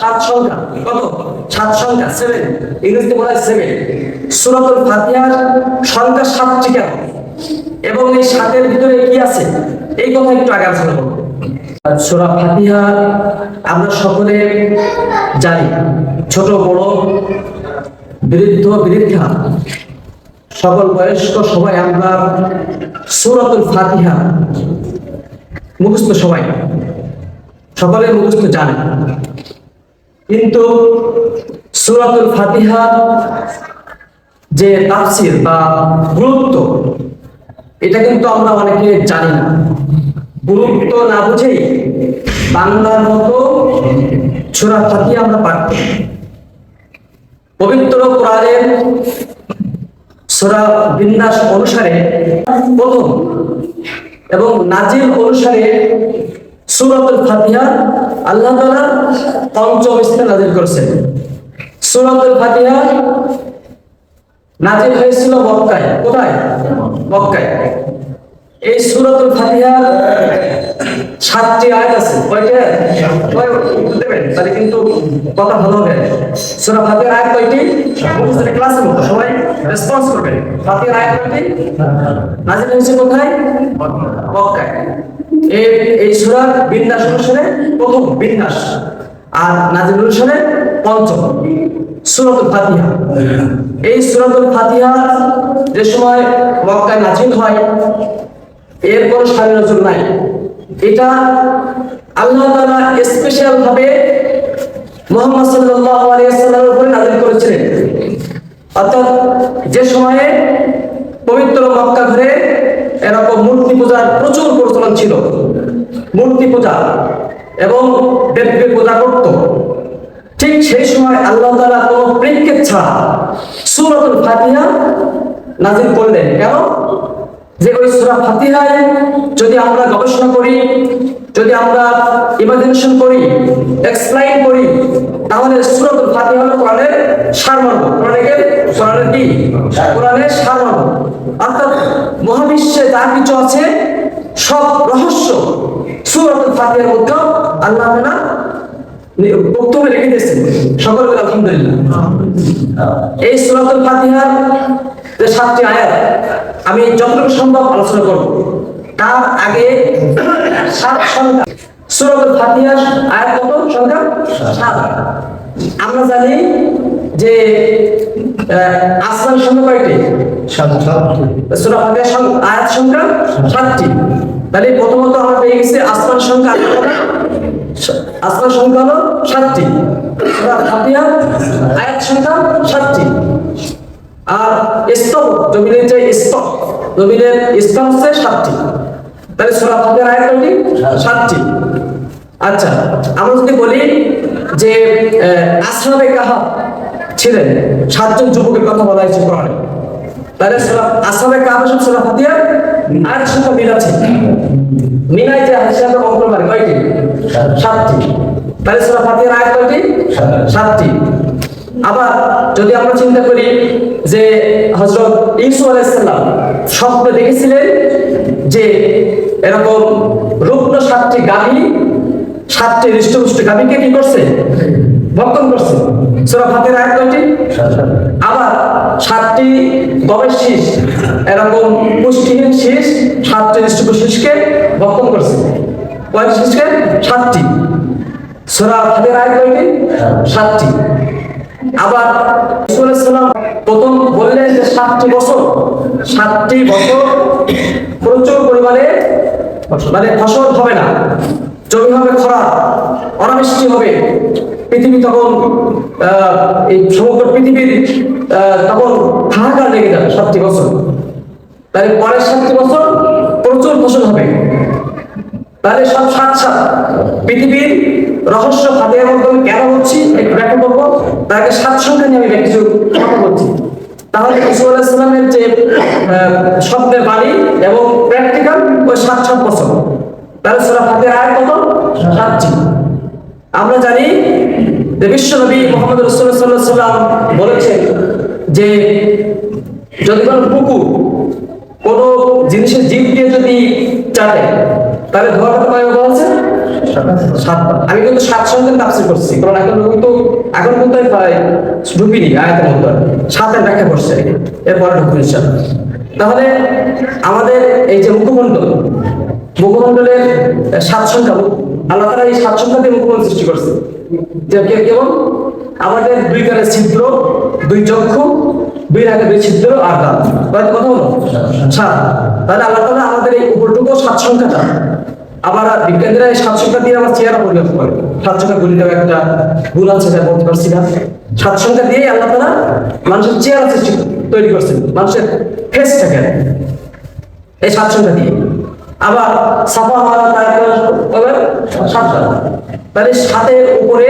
সাত সংখ্যা, কত? সাত সংখ্যা সেভেন ইংরেজিতে বলা হয় সেভেন ফাতিহার সংখ্যা সাতটি কেন? এবং এই সাতের ভিতরে কি আছে? এই কথা একটু আগে আলোচনা সুরা ফাতিহা আমরা সকলে জানি, ছোট, বড়, বৃদ্ধ, বৃদ্ধা, সকল বয়স্ক, সবাই আমরা সুরাতুল ফাতিহা মুখস্থ সবাই, সকলে মুখস্থ জানে। কিন্তু সুরাতুল ফাতিহা যে তাফসির বা গুরুত্ব, এটা কিন্তু আমরা অনেকে জানি না গুরুত্ব না বুঝেই বাংলার মতো সুরা ফাতিহা আমরা করি। পবিত্র কোরআনের সূরা বিন্যাস অনুসারে প্রথম এবং নাজিল অনুসারে সূরাতুল ফাতিহা আল্লাহ তাআলা পঞ্চম স্থানে নাজিল করেছেন। সূরাতুল ফাতিহা নাজিল হয়েছিল মক্কায়। কোথায়? মক্কায়। এই সূরাতুল ফাতিহার সাতটি আয়াত আছে। কয়টা দেবেন, তাহলে কিন্তু কথা ভালো হবে। সূরা ফাতিহার আয়াত কয়টি? মুখস্থ ক্লাসের মতো সবাই রেসপন্স করবেন। ফাতিহার আয়াত কয়টি? নাজিল হয়েছে কোথায়? মক্কায়। এই সূরার বিন্যাস অনুসারে প্রথম বিন্যাস আর নাজিল অনুসারে পঞ্চম। ফাতিহা। এই ফাতিহা যে সময় মক্কায় নাজিল হয় এর কোনো নজর নাই। এটা আল্লাহ স্পেশাল ভাবে মুহাম্মদ সাল্লাল্লাহু উপরে নাযিল করেছিলেন। অর্থাৎ যে সময়ে পবিত্র মক্কা ঘরে এরকম মূর্তি পূজার প্রচুর প্রচলন ছিল। মূর্তি পূজা এবং দেবকে পূজা করত। ঠিক সেই সময় আল্লাহ তাআলা কোন প্রেক্ষিত ছাড়া সূরাতুল ফাতিহা নাযিল করলেন। কেন? যে ওই সূরা ফাতিহায় যদি আমরা গবেষণা করি, যদি আমরা ইমাজিনেশন করি এক্সপ্লেইন করি, তাহলে সূরাতুল ফাতিহা হলো কোরআনের সারমর্ম। কোরআনের কোরআনের কি? কোরআনের সারমর্ম। অর্থাৎ মহাবিশ্বে যা কিছু আছে, সব রহস্য সূরাতুল ফাতিহার মধ্যে আল্লাহ তাআলা বক্তব্যে রেখে দিয়েছেন। সকল আলহামদুলিল্লাহ। এই সূরাতুল ফাতিহার যে সাতটি আয়াত আমি যতটুকু সম্ভব আলোচনা করব। তার আগে সাত সংখ্যা। সূরাতুল ফাতিহার আয়াত কত? সংখ্যা সাত। আমরা জানি যে আসমান সংখ্যা কয়টি? সূরা ফাতিহার আয়াত সংখ্যা সাতটি। তাহলে প্রথমত আমরা পেয়ে গেছি আসমান সংখ্যা? আসমান সংখ্যা হলো সাতটি। সূরা ফাতিহার আয়াত সংখ্যা সাতটি। আর স্তব জমিনের যে স্তব জমিনের স্তব হচ্ছে সাতটি। তাহলে সূরা ফাতিহার আয়াত কয়টি? সাতটি। আচ্ছা আমরা যদি বলি যে আসহাবে কাহাব ছিলেন? সাতজন যুবকের কথা বলা হয়েছে কোরআনে। তাহলে সূরা আসহাবে কাহাবের সাথে সূরা ফাতিহার? আয়াত সংখ্যা মিল আছে। মিলাই যে হিসাবে অঙ্ক কয়টি? সাতটি। তাহলে সূরা ফাতিহার আয়াত কয়টি? সাতটি। আবার যদি আমরা চিন্তা করি যে হজরত ঈসা আলাইহিস সালাম স্বপ্নে দেখেছিলেন যে এরকম রুগ্ন সাতটি গাভী, সাতটি হৃষ্টপুষ্ট গাভীকে কি করছে? ভক্ষণ করছে। কয়টি? আবার সাতটি গবের শীষ, এরকম পুষ্টিহীন শীষ, সাতটি হৃষ্টপুষ্ট শীষকে ভক্ষণ করছে। শীষকে? সাতটি। সূরা ফাতিহার আয়াত কয়টি? সাতটি। আবার সালাম প্রথম বললেন যে সাতটি বছর সাতটি বছর প্রচুর পরিমাণে মানে ফসল হবে না। জমি হবে খরা, অনাবৃষ্টি হবে, পৃথিবী তখন এই সমগ্র পৃথিবীর তখন হাহাকার লেগে যাবে সাতটি বছর। তাহলে পরের সাতটি বছর প্রচুর ফসল হবে। তাহলে সব সাত পৃথিবীর রহস্য ফাতেহার মাধ্যমে কেন হচ্ছি? একটু ব্যাখ্যা করব। তাকে সাত সংখ্যা নিয়ে আমি কিছু কথা বলছি। তাহলে ইসু আলাহিসাল্লামের যে স্বপ্নের বাণী এবং প্র্যাকটিক্যাল, ওই সাত সাত তাহলে সুরা ফাতেহার আয় কত? সাতটি আমরা জানি যে বিশ্বনবী মোহাম্মদ রসুল্লাহ সাল্লাহ সাল্লাম বলেছেন যে, যদি কোনো কুকুর কোনো জিনিসের জীব দিয়ে যদি চাটে তাহলে ধোয়াটা কয় বলা আছে সাতবার আমি কিন্তু সাত সঙ্গে তাফসির করছি, কারণ এখন কিন্তু এখন কিন্তু ঢুকিনি আয়াতের মধ্যে। সাতের ব্যাখ্যা করছে এরপরে ঢুকবো ইনশাআল্লাহ। তাহলে আমাদের এই যে মুখমণ্ডল, মুখমণ্ডলের সাত সংখ্যা, আল্লাহ তারা এই সাত সংখ্যা দিয়ে মুখমণ্ডল সৃষ্টি করছে। যে কেমন? আমাদের দুই কানে ছিদ্র, দুই চক্ষু, দুই রাগে দুই ছিদ্র আর দাঁত। কথা হলো সাত। তাহলে আল্লাহ তাআলা আমাদের এই উপরটুকু সাত সংখ্যাটা আবার বিজ্ঞানীরা এই সাত দিয়ে আবার চেয়ারও পরিমাপ করে। সাত সংখ্যা গুলিটাও একটা ভুল আছে যা বলতে পারছি না। সাত সংখ্যা দিয়ে আল্লাহ তাআলা মানুষের চেয়ার সৃষ্টি তৈরি করছেন। মানুষের ফেসটাকে এই সাত সংখ্যা দিয়ে। আবার সাফা মারা তারপর সাতটা তাহলে সাতের উপরে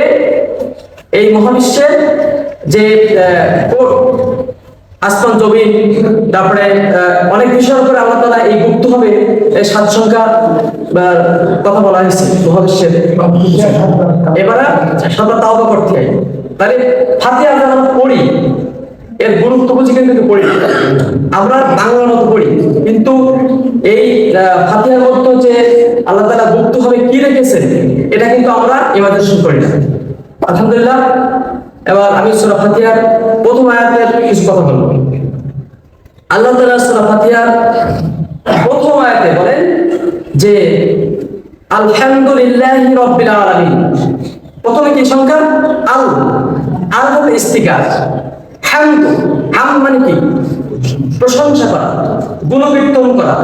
এই মহাবিশ্বের যে আসমান জমিন, তারপরে অনেক বিষয়ের উপরে আল্লাহ তালা এই গুপ্ত হবে সাত সংখ্যা কথা বলা হয়েছে। মহাবিশ্বের এবারে তাও করতে হয় তাহলে ফাতিয়া আমরা পড়ি, এর গুরুত্ব বুঝি কিন্তু পড়ি। আমরা বাংলার মতো পড়ি, কিন্তু এই ফাতিহার মধ্যে যে আল্লাহ তালা গুপ্ত হবে কি রেখেছেন, এটা কিন্তু আমরা ইমাদেশন করি না। আলহামদুলিল্লাহ এবার আমি সুরা ফাতিহার প্রথম আয়াতের কিছু কথা বলব। আল্লাহ তাআলা সূরা ফাতিহার প্রথম আয়াতে বলেন যে, আলহামদুলিল্লাহি রাব্বিল আলামিন। প্রথমে কি সংখ্যা? আল। আল হলো ইস্তিকার। হামদ। হাম মানে কি? প্রশংসা করা, গুণকীর্তন করা,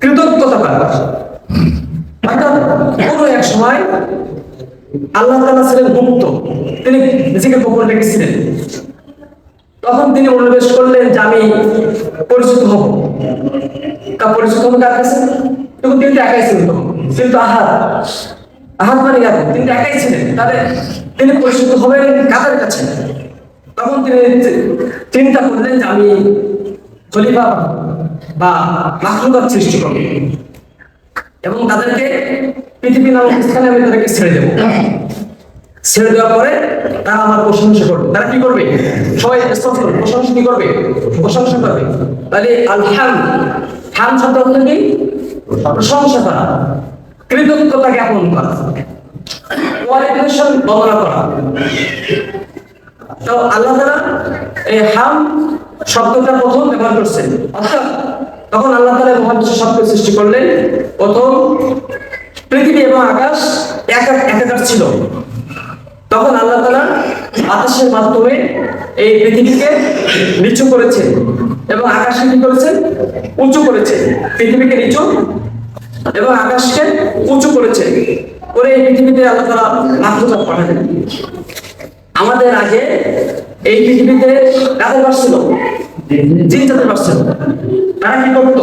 কৃতজ্ঞতা করা অর্থাৎ কোনো এক সময় আল্লাহ তাআলা ছিলেন গুপ্ত তিনি নিজেকে গোপন রেখেছিলেন। তখন তিনি অনুবেশ করলেন যে আমি পরিচিত হব। তা পরিচিত হব কার কাছে? তখন তিনি একাই ছিলেন কিন্তু মানে কার তিনি একাই ছিলেন। তাহলে তিনি পরিচিত হবেন কাদের কাছে? তখন তিনি চিন্তা করলেন যে আমি খলিফা বা মাখলুকাত সৃষ্টি করব। এবং তাদেরকে পৃথিবী নামক স্থানে আমি তাদেরকে ছেড়ে দেবো। ছেড়ে দেওয়ার পরে তারা আমার প্রশংসা করবে। তারা কি করবে? সবাই রেসপন্স করবে। প্রশংসা কি করবে? প্রশংসা করবে। তাহলে আলহাম, হাম শব্দ অর্থ কি? প্রশংসা করা। কৃতজ্ঞতা জ্ঞাপন করা। কোয়ালিফিকেশন বর্ণনা করা। তো আল্লাহ তাআলা এই হাম শব্দটা প্রথম ব্যবহার করছেন। অর্থাৎ তখন আল্লাহ তাআলা মহাবিশ্ব শব্দ সৃষ্টি করলেন। প্রথম পৃথিবী এবং আকাশ এক এক একাকার ছিল। তখন আল্লাহ তালা আকাশের মাধ্যমে এই পৃথিবীকে নিচু করেছেন এবং আকাশকে কি করেছেন? উঁচু করেছেন। পৃথিবীকে নিচু এবং আকাশকে উঁচু করেছেন। করে এই পৃথিবীতে আল্লাহ তাআলা মাহফুজা পাঠালেন। আমাদের আগে এই পৃথিবীতে কাদের বাস ছিল। জিন জাতের তারা কি করতো?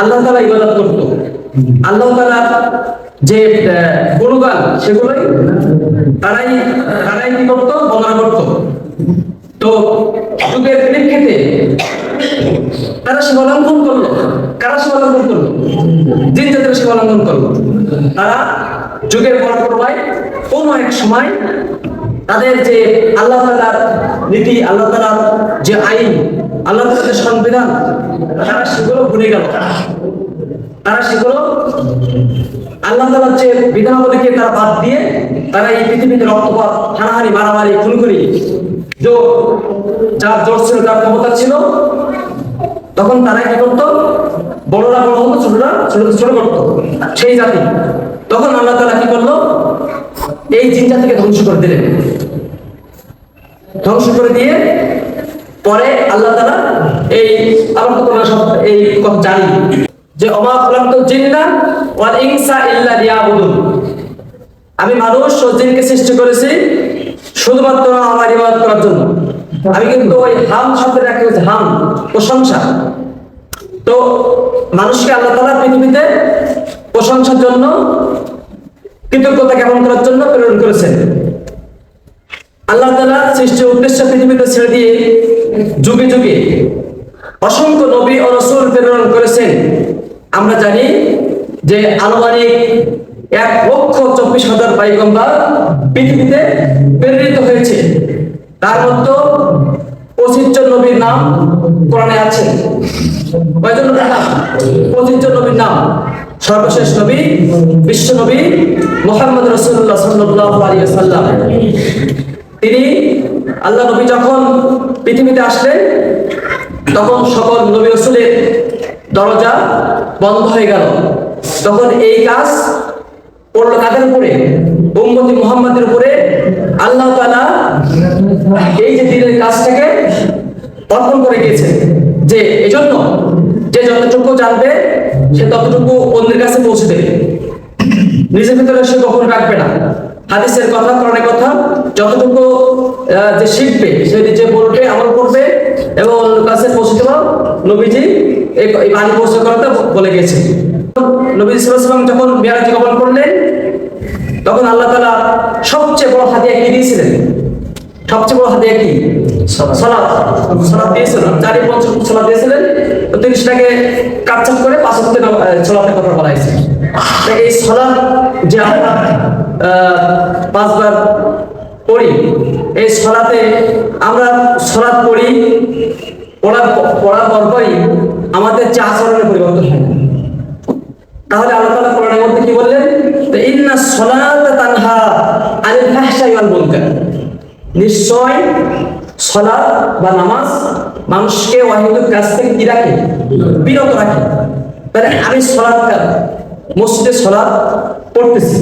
আল্লাহ তাআলা ইবাদত করতো। আল্লাহ তাআলা যে গুণগান সেগুলোই তারাই তারাই কি করতো? বর্ণনা করতো। তো যুগের প্রেক্ষিতে তারা সীমালঙ্ঘন করল। কারা সীমালঙ্ঘন করল? জিন জাতের সীমালঙ্ঘন করল। তারা যুগের পর পর্বায় কোনো এক সময় তাদের যে আল্লাহ তাআলার নীতি, আল্লাহ তাআলার যে আইন আল্লাহ যে সংবিধান, তারা সেগুলো ভুলে গেল। তারা সেগুলো আল্লাহ তাআলার যে বিধানাবলীকে তারা বাদ দিয়ে তারা এই পৃথিবীতে রক্তপাত, হানাহানি, মারামারি, খুনখুনি যার জোর ছিল, যার ক্ষমতা ছিল, তখন তারা কি করতো? বড়রা বড় হতো, ছোটরা ছোট ছোট করতো। সেই জাতি। তখন আল্লাহ তাআলা কি করল? এই জিন জাতিকে ধ্বংস করে দিলেন। ধ্বংস করে দিয়ে পরে আল্লাহ তাআলা এই আমরা তো সব এই কথা জানি। যে অমা খলাকতু জিন্না ওয়াল ইনসা ইল্লা আমি মানুষ ও জিনকে সৃষ্টি করেছি শুধুমাত্র আমার ইবাদত করার জন্য। আমি কিন্তু ওই হাম শব্দের একটা হচ্ছে হাম, প্রশংসা। তো মানুষকে আল্লাহ তাআলা পৃথিবীতে প্রশংসার জন্য, কৃতজ্ঞতা জ্ঞাপন করার জন্য প্রেরণ করেছেন। আল্লাহ তাআলা সৃষ্টির উদ্দেশ্য পৃথিবীতে ছেড়ে দিয়ে যুগে যুগে অসংখ্য নবী ও রসুল প্রেরণ করেছেন। আমরা জানি যে আনুমানিক এক লক্ষ চব্বিশ হাজার পাইগম্বার পৃথিবীতে প্রেরিত হয়েছে। তার মধ্যে পঁচিশ নবীর নাম কোরআনে আছে। কয়জন নবীর নাম? নবীর নাম। সর্বশেষ নবী, বিশ্ব নবী মোহাম্মদ রসুল্লাহ সাল্লাল্লাহু আলাইহি সাল্লাম তিনি আল্লাহ নবী যখন পৃথিবীতে আসলেন, তখন সকল নবী রসুলের দরজা বন্ধ হয়ে গেল। তখন এই কাজ পড়ল কাদের উপরে? উম্মতি মুহাম্মাদের উপরে। আল্লাহ তাআলা এই যে দিনের কাজটাকে অর্পণ করে গিয়েছে যে এজন্য যে যতটুকু জানবে, সে ততটুকু অন্যের কাছে পৌঁছে দেবে। নিজের ভিতরে সে কখনো রাখবে না। হাদিসের কথা কোরআনের কথা যতটুকু যে শিখবে সে নিজে বলবে আমল করবে এবং অন্যের কাছে পৌঁছে দেওয়া নবীজি এই বাণী পৌঁছে করাটা বলে গেছে নবী সাল্লাল্লাহু যখন মেয়ারাজ গমন করলেন তখন আল্লাহ তাআলা সবচেয়ে বড় হাদিয়া কি দিয়েছিলেন? সবচেয়ে বড় হাদিয়া কি? সালাত। সালাত। দিয়েছিলেন। চারি পঞ্চ সালাত দিয়েছিলেন। তিনি সেটাকে কাটছাট করে পাঁচ হতে সালাতের কথা বলা হয়েছে। এই সালাত যে আমরা আহ, পাঁচবার পড়ি। এই সালাতে আমরা সালাত পড়ি, পড়ার পড়ার পরপরই আমাদের চা আচরণের পরিবর্তন হয়। তাহলে আল্লাহ তাআলা কোরআনের মধ্যে কি বললেন? ইন্না সলাতা তানহা আনিল ফাহশাই ওয়াল মুনকার। নিশ্চয় সলাত বা নামাজ মানুষকে অহিতুক কাজ থেকে কি রাখে? বিরত রাখে। তাহলে আমি সলাৎ মসজিদে সলাৎ পড়তেছি।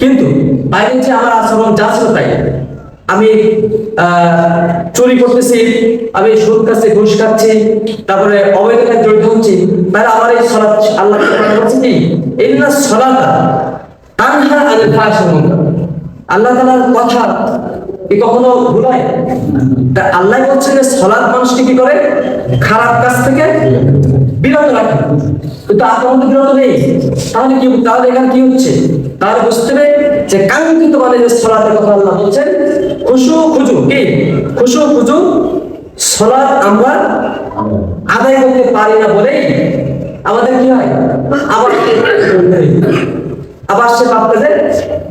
কিন্তু বাইরে যে আমার আচরণ যা ছিল তাই। আমি চুরি করতেছি, আমি সুদ খাচ্ছি, ঘুষ খাচ্ছি, তারপরে অবৈধ কাজে জড়িত হচ্ছি। তাহলে আমার এই সলাৎ আল্লাহ বলছে কি? ইন্না সলাতা তানহা আনিল ফাহশাই আল্লাহ তাআলার কথা কি কখনো ভুলায়? তা আল্লাহ বলছেন যে সলাৎ মানুষকে কি করে? খারাপ কাজ থেকে বিরত কিন্তু আপনার মধ্যে বিরত নেই। তাহলে কি তাহলে এখানে কি হচ্ছে? তাহলে বুঝতে যে কাঙ্ক্ষিত মানে যে সলাতের কথা আল্লাহ বলছেন, খুশু খুজু, কি? খুশু খুজু, সলাৎ আমরা আদায় করতে পারি না বলেই আমাদের কি হয়? আবার আবার সে পাপ কাজে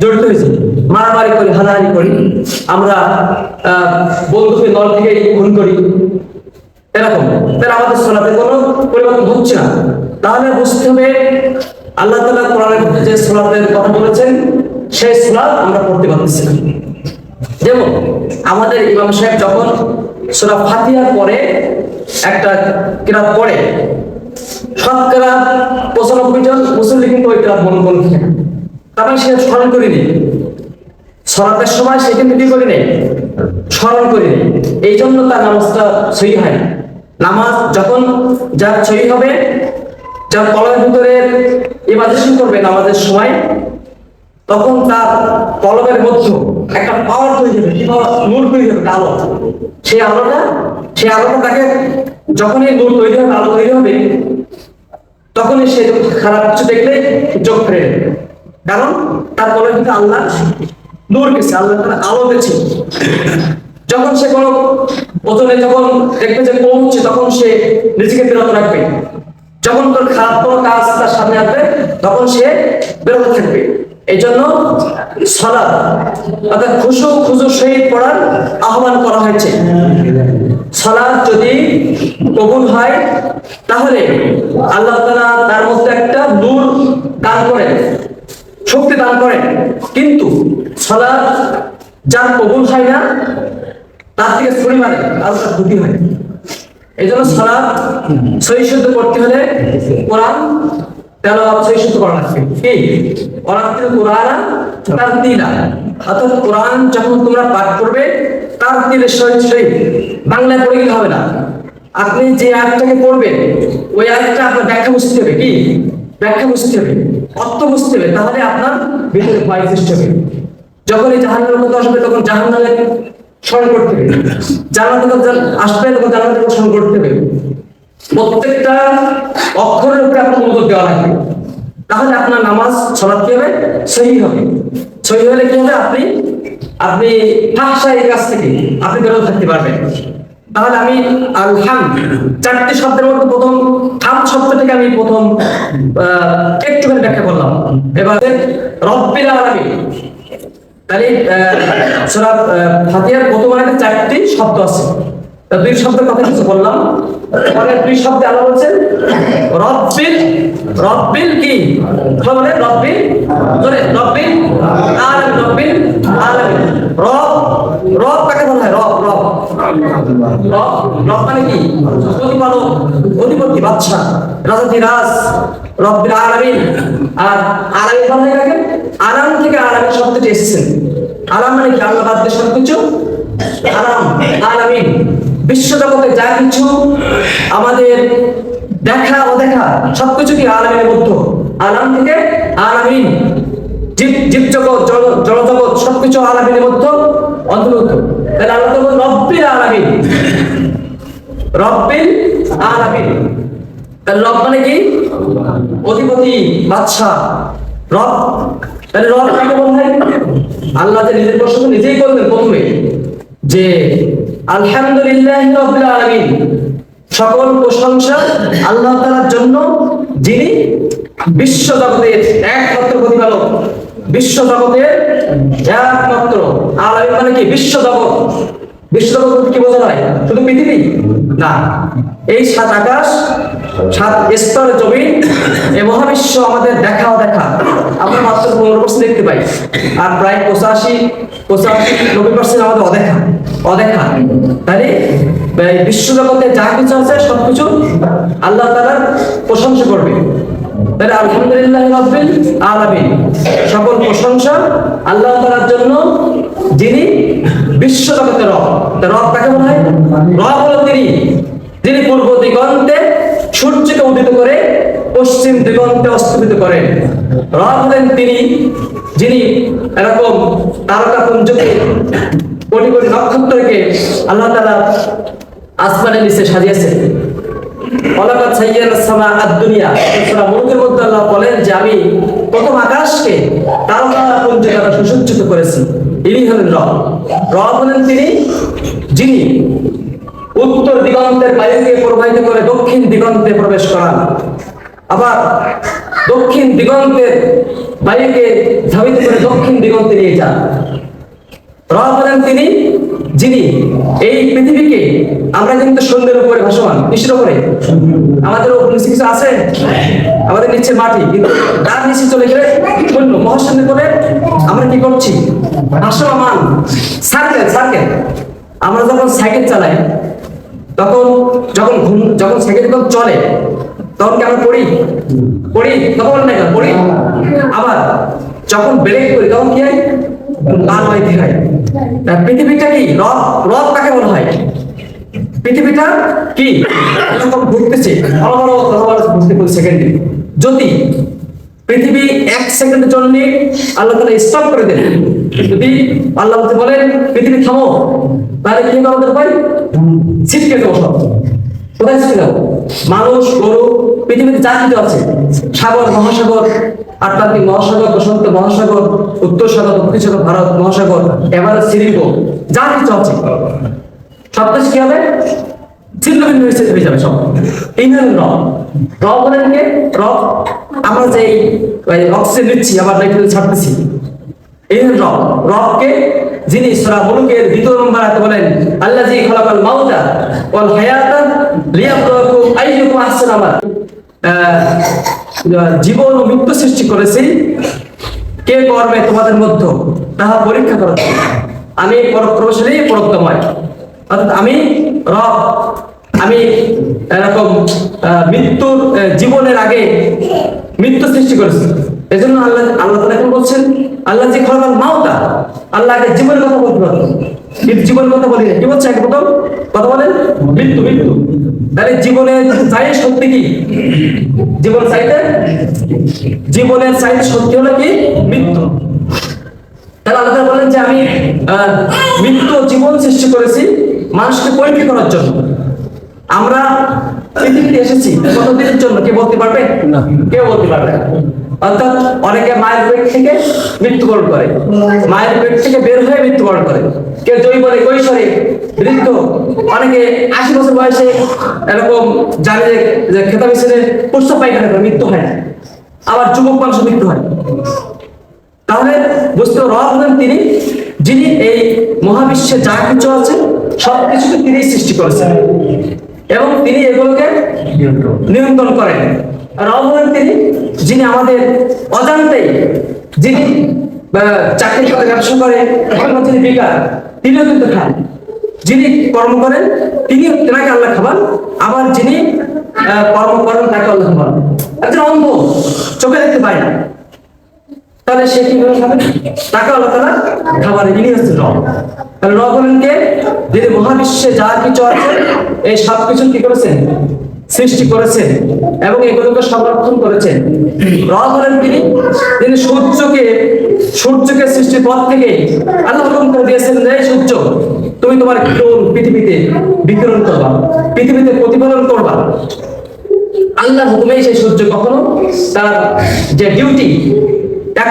জড়িত হয়েছে। মারামারি করি, হানাহানি করি। আমরা বন্ধুকে দল থেকে খুন করি। এরকম। তাহলে আমাদের কোনো পরিবর্তন হচ্ছে না। তাহলে বুঝতে হবে আল্লাহ তাআলা কোরআনের মধ্যে যে কথা বলেছেন, সেই আমরা পড়তে পারতেছি না। যেমন আমাদের ইমাম সাহেব যখন সূরা ফাতিহার পরে একটা কিরাত পড়ে, শতকরা পঁচানব্বই জন মুসল্লি কিন্তু ওই কিরাত মন করে থাকে তারপরে সে স্মরণ করিনি। সলাতের সময় সে কিন্তু কি করিনি? স্মরণ করিনি এই জন্য তার নামাজটা সহি হয়। নামাজ যখন যার সহি হবে, যার কলমের ভিতরে ইমাজিনেশন করবে নামাজের সময়, তখন তার কলমের মধ্যে একটা পাওয়ার তৈরি হবে। কি পাওয়ার নূর তৈরি হবে আলো। সেই আলোটা সেই আলোটা তাকে যখনই নূর তৈরি হবে, আলো তৈরি হবে, তখনই সে খারাপ কিছু দেখলে চোখ ফেরে। কারণ তার কলমের ভিতরে আল্লাহ নূর গেছে, আল্লাহ তার আলো গেছে। যখন সে কোনো ওজনে যখন দেখবে যে হচ্ছে তখন সে নিজেকে বিরত রাখবে। যখন তোর খারাপ কোনো কাজ তার সামনে আসবে, তখন সে বিরত থাকবে। এই জন্য সলাৎ অর্থাৎ খুশু খুশু সহিত পড়ার আহ্বান করা হয়েছে। সলাৎ যদি কবুল হয়, তাহলে আল্লাহ তালা তার মধ্যে একটা নূর দান করেন, শক্তি দান করেন। কিন্তু সলাৎ যার কবুল হয় না তার থেকে ক্ষতি হয়। এই জন্য করতে হলে কোরআন করা লাগবে। কি? তার অর্থাৎ কোরআন যখন তোমরা পাঠ করবে তার বাংলায় পড়ে গেলে হবে না। আপনি যে আয়াতটাকে পড়বেন, ওই আয়াতটা আপনার ব্যাখ্যা বুঝতে হবে। কি? ব্যাখ্যা বুঝতে হবে। অর্থ বুঝতে হবে। তাহলে আপনার ভিতরে ভয় সৃষ্টি হবে। যখন এই জাহান্নামের মতো আসবে, তখন জাহান্নামের করতে হবে। জান্নাতে আসবে তখন কথা স্মরণ করতে প্রত্যেকটা অক্ষরের উপরে আপনার নজর দেওয়া লাগবে। তাহলে আপনার নামাজ, সলাৎ কি হবে? সহি হবে। সহি হলে কি হবে? আপনি আপনি ফাহসা এই কাজ থেকে আপনি বেরোতে থাকতে পারবেন। তাহলে আমি আল হাম, চারটি শব্দের মধ্যে প্রথম হাম শব্দটাকে আমি প্রথম একটুখানি ব্যাখ্যা করলাম। এবার রব্বিল আলামিন। তাহলে সুরা ফাতিহার প্রথম আয়াতে চারটি শব্দ আছে। দুই শব্দের কথা কিছু বললাম। পরে দুই শব্দে আলো বলছেন রব্বিল রব্বিল কি? বলে রব্বিল ধরে রব্বিল, আলামিন রব্বিল, আলামিন। রব রব কাকে বলা হয়? রব রব। রব রব মানে কি? প্রতিপালক, অধিপতি, বাদশা রাজাতি রাজ, রব্বিল আলামিন। আর আলামিন বলা হয় কাকে? আরাম থেকে আলামিন শব্দটি এসেছেন আরাম মানে কি? আল্লাহ বাদ দিয়ে সবকিছু। আরাম আলামিন। বিশ্বজগতে যা কিছু আমাদের দেখা, অদেখা, সবকিছু কি আলামিনের মধ্যে? আলাম থেকে আলামিন। জীব জীব জগৎ জড়জগৎ, সবকিছু আলামিনের মধ্যে? অন্তর্ভুক্ত। তাহলে আল্লাহ তো রব্বিল আলামিন। রব্বিল আলামিন। তাহলে রব মানে কি? অধিপতি, বাদশাহ। রব, তাহলে রব কাকে বলা হয় আল্লাহ যে নিজের প্রশ্ন নিজেই করলেন প্রথমে, যে আলহামদুলিল্লাহ আলমিন। সকল প্রশংসা আল্লাহ তালার জন্য, যিনি বিশ্ব জগতের একমাত্র প্রতিপালক। বিশ্ব জগতের একমাত্র। আলামিন মানে কি? বিশ্ব জগৎ। বিশ্ব জগৎ কি বোঝা হয় শুধু পৃথিবী? না। এই সাত আকাশ সাত স্তর জমি এই মহাবিশ্ব আমাদের দেখা। আমরা মাত্র পনেরো পার্সেন্ট দেখতে পাই। আর প্রায় পঁচাশি পঁচাশি, নব্বই পার্সেন্ট আমাদের অদেখা অদেখা। তাহলে এই বিশ্ব জগতে যা কিছু আছে, সবকিছু আল্লাহ তাআলার প্রশংসা করবে। তাহলে আলহামদুলিল্লাহ রাব্বিল আলামিন। সকল প্রশংসা আল্লাহ তাআলার জন্য, যিনি বিশ্ব জগতের রব রব কাকে বলা হয়? রব হলো তিনি। যিনি পূর্ব দিগন্তে সূর্যকে উদিত করে পশ্চিম দিগন্তে অস্তমিত করেন রব হলেন তিনি, যিনি এরকম তারকা পুঞ্জকে কোটি কোটি নক্ষত্রকে আল্লাহ তালা আসমানের নিচে সাজিয়েছেন। ওয়ালাকাদ সাইয়ানা সামা আদ-দুনিয়া। সূরা মুলকের মধ্যে আল্লাহ বলেন যে আমি প্রথম আকাশকে তারকাপুঞ্জ দ্বারা সুসজ্জিত করেছি। ইনি হলেন রব। রব হলেন তিনি, যিনি উত্তর দিগন্তের বায়ুকে প্রবাহিত করে দক্ষিণ দিগন্তে প্রবেশ করান। আবার দক্ষিণ দিগন্তের বাইরে ধাবিত করে দক্ষিণ দিগন্তে নিয়ে যান। হলেন তিনি, যিনি এই পৃথিবীকে, আমরা কিন্তু সন্ধ্যের উপরে ভাসমান, নিচের উপরে। আমাদের কিছু আছে? আমাদের নিচে মাটি, কিন্তু তার নিচে চলে গেলে শূন্য। মহাশূন্য করে আমরা কি করছি? ভাসমান। Circle circle. আমরা যখন সাইকেল চালাই তখন যখন ঘুম, যখন সেকেন্ড যখন চলে, তখন কি আমরা পড়ি? পড়ি? তখন না পড়ি? আবার যখন ব্রেক করি, তখন কি হয়? লাল হয় হয়। পৃথিবীটা কি? রথ রথ কাকে বলা হয়? পৃথিবীটা কি? ঘুরতেছে, ভালো ভালো বলা বুঝতে পারি সেকেন্ডে। যদি পৃথিবী এক সেকেন্ডের জন্য আল্লাহ তালা স্টপ করে দেন যদি আল্লাহ বলেন পৃথিবী থামো, তাহলে কি আমাদের উপায় ছিটকে দেবো সব। কোথায় ছিটকে দেবো? মানুষ, গরু, পৃথিবীতে যা কিছু আছে, সাগর, মহাসাগর, আটলান্টিক মহাসাগর প্রশান্ত মহাসাগর, উত্তর সাগর, দক্ষিণ সাগর, ভারত মহাসাগর, এভারেস্ট শৃঙ্গ যা কিছু আছে। সব কিছু কি হবে? হয়ে যাবে সব। এই রব রব বলেন কে? রব আমরা যে অক্সিজেন নিচ্ছি, আবার নাইট্রোজেন ছাড়তেছি। এই রবকে যিনি মুলুকের দ্বিতীয় নম্বর বলেন মাউতা ওয়াল হায়াতা আইয়ুকুম জীবন ও মৃত্যু সৃষ্টি করেছি কে করবে তোমাদের মধ্যে? তাহা পরীক্ষা করো। আমি প্রবেশালী পরোক্তময় অর্থাৎ আমি রব, আমি এরকম মৃত্যুর জীবনের আগে মৃত্যু সৃষ্টি করেছি। এজন্য আল্লাহ আল্লাহ তাআলা এখন বলছেন, আল্লাহ যে খলাকাল মাউতা, আল্লাহ আগে জীবনের কথা বলতে পারতো কিন্তু জীবনের কথা বলি কি বলছে প্রথম? কথা বলেন। মৃত্যু মৃত্যু। তাহলে জীবনের চাই সত্যি কি? জীবন চাইতে? জীবনের চাইতে সত্যি হলো কি? মৃত্যু। তাহলে আল্লাহ বলেন যে আমি মৃত্যু জীবন সৃষ্টি করেছি মানুষকে পরীক্ষা করার জন্য। আমরা পৃথিবীতে এসেছি কতদিনের জন্য কে বলতে পারবে? না। কেউ বলতে পারবে না। অর্থাৎ অনেকে মায়ের পেট থেকে মৃত্যুবরণ করে। মায়ের পেট থেকে বের হয়ে মৃত্যুবরণ করে। কেউ জৈবনে কৈশোরে বৃদ্ধ। অনেকে আশি বছর বয়সে এরকম জানে যে- যে খেতা মিশনে পুষ্ট পায়খানা করে মৃত্যু হয় না। আবার যুবক মানুষের মৃত্যু হয়। তাহলে বুঝতে রব হলেন তিনি, যিনি এই মহাবিশ্বে যা কিছু আছে, সবকিছুকে তিনি সৃষ্টি করেছেন। এবং তিনি এগুলোকে নিয়ন্ত্রণ করেন। রব হলেন তিনি, যিনি আমাদের অজান্তেই, যিনি চাকরি করে ব্যবসা করে যিনি বেকার, তিনিও কিন্তু খান। যিনি কর্ম করেন তিনি তেনাকে আল্লাহ খাবার, আবার যিনি কর্ম করেন, তাকে আল্লাহ খাবার। একজন অন্ধ, চোখে দেখতে পায় না। তাহলে সে কীভাবে খাবে? তাকে আল্লাহ তারা খাবার ইনি হচ্ছে রব তাহলে রব হলেন কে? যিনি মহাবিশ্বে যা কিছু আছে, এই সব কিছু কি করেছেন? সৃষ্টি করেছেন এবং এগুলোকে সংরক্ষণ করেছেন। রব হলেন তিনি তিনি সূর্যকে সূর্যকে সৃষ্টির পর থেকে আল্লাহ হুকুম করে দিয়েছেন যে সূর্য, তুমি তোমার কিরণ পৃথিবীতে বিকিরণ করবা, পৃথিবীতে প্রতিফলন করবা। আল্লাহ হুকুমেই সেই সূর্য কখনো তার যে ডিউটি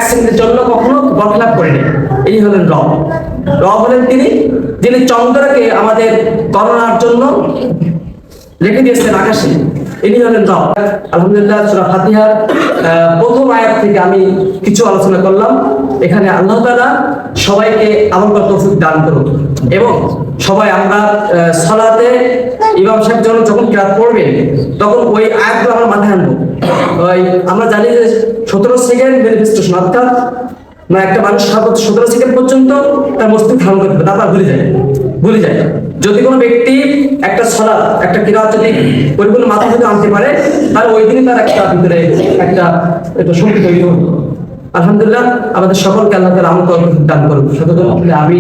সেকেন্ডের জন্য কখনো বরখলাপ হলেন রব। রব হলেন তিনি, যিনি চন্দ্রকে আমাদের গণনার জন্য রেখে দিয়েছেন আকাশে। ইনি হলেন আলহামদুলিল্লাহ, সূরা ফাতিহার প্রথম আয়াত থেকে আমি কিছু আলোচনা করলাম। এখানে আল্লাহ তাআলা সবাইকে আমল করার তৌফিক দান করুন। এবং সবাই আমরা সালাতে ইমাম সাহেব যখন যখন কিরাত পড়বে, তখন ওই আয়াতগুলো আমরা মাথায় আনব। ওই আমরা জানি যে সতেরো সেকেন্ড ম্যানিফেস্টেশন অর্থাৎ মানে একটা মানুষ সতেরো সেকেন্ড পর্যন্ত তার মস্তিষ্ক ধারণ করতে পারে তারপর ভুলে যায় ভুলে যায়। যদি কোনো ব্যক্তি একটা ছড়া একটা কিরাত যদি পরিপূর্ণ মাথা থেকে আনতে পারে, তাহলে ওই দিনই তার একটা ভিতরে একটা একটা শক্তি তৈরি হবে। আলহামদুলিল্লাহ, আমাদের সকলকে আল্লাহ তাআলা আমল দান করুন সতত আমি